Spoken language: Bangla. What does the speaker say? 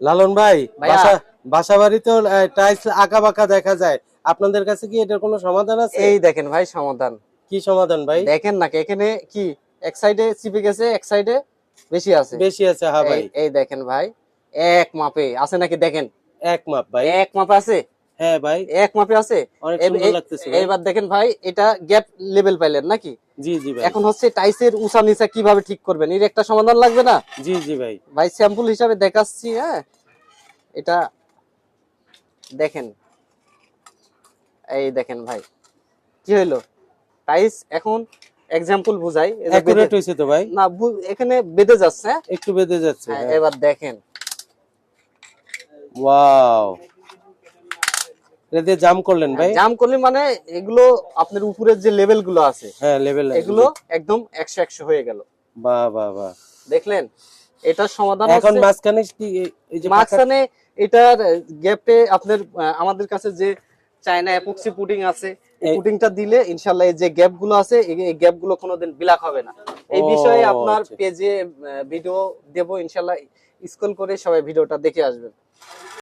লালন ভাই বাসা বাসা বাড়ি তো টাইলস আঁকা বাঁকা দেখা যায়। আপনাদের কাছে কি এটার কোনো সমাধান আছে? এই দেখেন ভাই সমাধান। কি সমাধান ভাই? দেখেন না এখানে কি এক সাইডে চিপে গেছে এক সাইডে বেশি আছে। বেশি আছে হ্যাঁ ভাই। এই দেখেন ভাই এক মাপে আছে নাকি দেখেন? এক মাপ ভাই। এক মাপ আছে? হ্যাঁ ভাই। এক মাপে আছে? অনেক এই- দেখেন ভাই এটা গ্যাপ লেভেল পাইলেন নাকি? জি জি ভাই। এখন হচ্ছে টাইসের উঁচা নিচা কীভাবে ঠিক করবেন? এর একটা সমাধান লাগবে না? জি জি ভাই। ভাই স্যাম্পল হিসাবে দেখাচ্ছি হ্যাঁ। এটা দেখেন। এই দেখেন ভাই কি হইল? টাইস এখন এক্সাম্পল বুঝাই। বেঁধে- হয়েছে তো ভাই? না এখানে বেঁধে যাচ্ছে হ্যাঁ? একটু বেঁধে যাচ্ছে হ্যাঁ, এবার দেখেন। ওয়াও জাম করলেন ভাই? জাম করলে মানে এগুলো আপনার উপরের যে লেভেলগুলো আছে হ্যাঁ লেভেল এগুলো একদম একশো একশো হয়ে গেল। বাহ বাহ বাহ দেখলেন? এটার সমাধান এখন মাঝখানে কি এই- এই যে মাঝখানে এটার গ্যাপে আপনার আমাদের কাছে যে চায়না অ্যাপক্সি পুডিং আছে পুডিংটা দিলে ইনশাল্লাহ এই যে গ্যাপগুলো আছে এই- গ্যাপগুলো কোনোদিন বিলাক হবে না। এই বিষয়ে আপনার আচ্ছা। পেজে ভিডিও দেবো ইনশাল্লাহ স্কুল করে সবাই ভিডিওটা দেখে আসবেন।